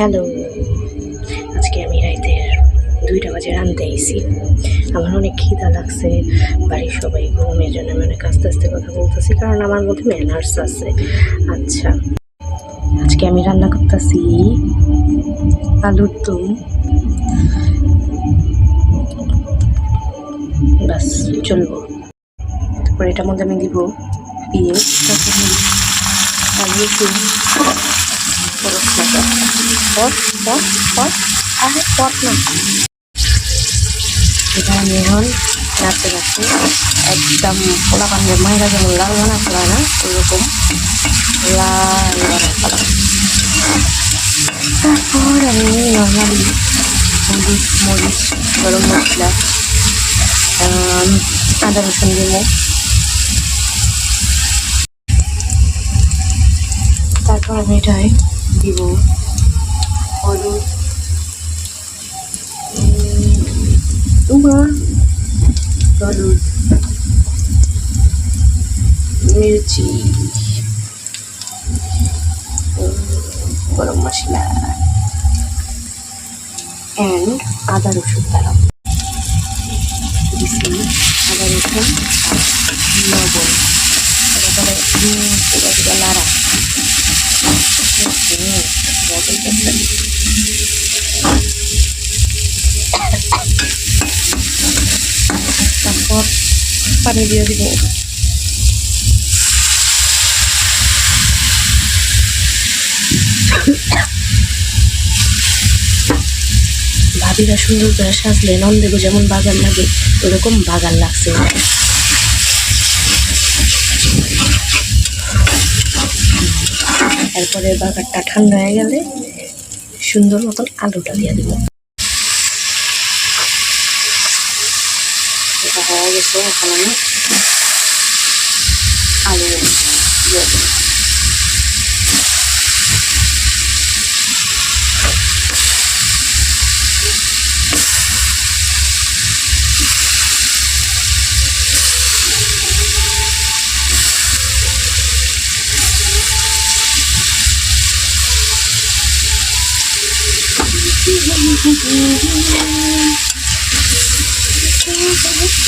Hello আজকে আমি রাইতের দুইটা বাজে রানতে আইছি। আমার অনেক খিদা লাগছে, বাড়ির সবাই ঘুমের জন্য আমি অনেক আস্তে আস্তে কথা বলতেছি, কারণ আমার মধ্যে ম্যানার্স আছে। আচ্ছা আজকে আমি রান্না করতেছি আলুর দম। বাস চলবো। তারপর এটার মধ্যে আমি দিব পেঁয়াজ কাঁচামরিচ আর খরচ লাগা পট পট না এটা আমি এখন নাড়তে নাড়তে একদম পোলা পান্ডে মায়েরা যেমন লাল বানা ফেলা না ওইরকম লাল তারপর আমি নর্মালি হলুদ মরিচ গরম মশলা আদা রসুন দিব তারপর আমি এটাই দিব হলুদ। উমা হলুদ মির্চি গরম মশলা অ্যান্ড আদা রসুন দিছি আদা রসুন লবণ হুম, লবণ তরকারি। তারপর পানি দিয়ে দিব। ভাবিরা সুন্দর করে সাজলে নন্দেগো যেমন বাগান লাগে, ওরকম বাগান লাগছে। এরপরে বাগারটা ঠান্ডা হয়ে গেলে সুন্দর মতন আলুটা দিয়ে দিব। হয়ে গেছে এখন আমি আলু দিয়ে দেবো তারপর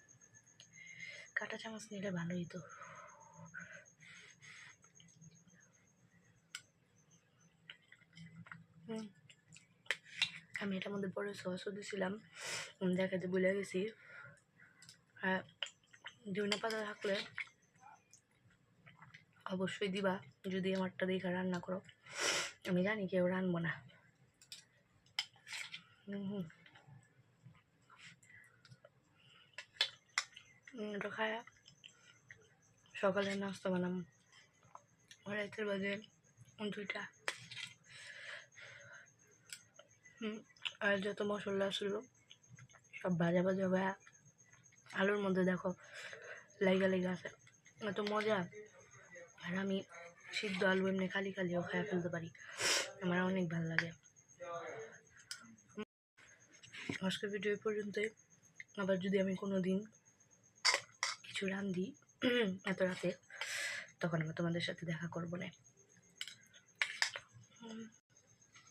কাটা চামচ নিলে ভালোই তো। আমি এটার মধ্যে পরে সসও দিছিলাম উম, দেখাতে ভুলে গেছি। আর ধনে পাতা থাকলে অবশ্যই দিবা যদি আমারটা দেখে রান্না করো। আমি জানি কেউ রানবো না। হুম হুম। এটা খায়া সকালে নাস্তা বানাম রাতের বাজে দুইটা। আর যত মশলা আসলো সব ভাজা ভাজা ভাজা। আলুর মধ্যে দেখো, লাইগা লাইগা আছে। এত মজা। আর আমি সিদ্ধ আলু এমনি খালি খালিও খাইয়া ফেলতে পারি। আমার অনেক ভালো লাগে। আজকের ভিডিও পর্যন্তই। আবার যদি আমি কোনো দিন কিছু রান্ধি এত রাতে। তখন আমি তোমাদের সাথে দেখা করব না।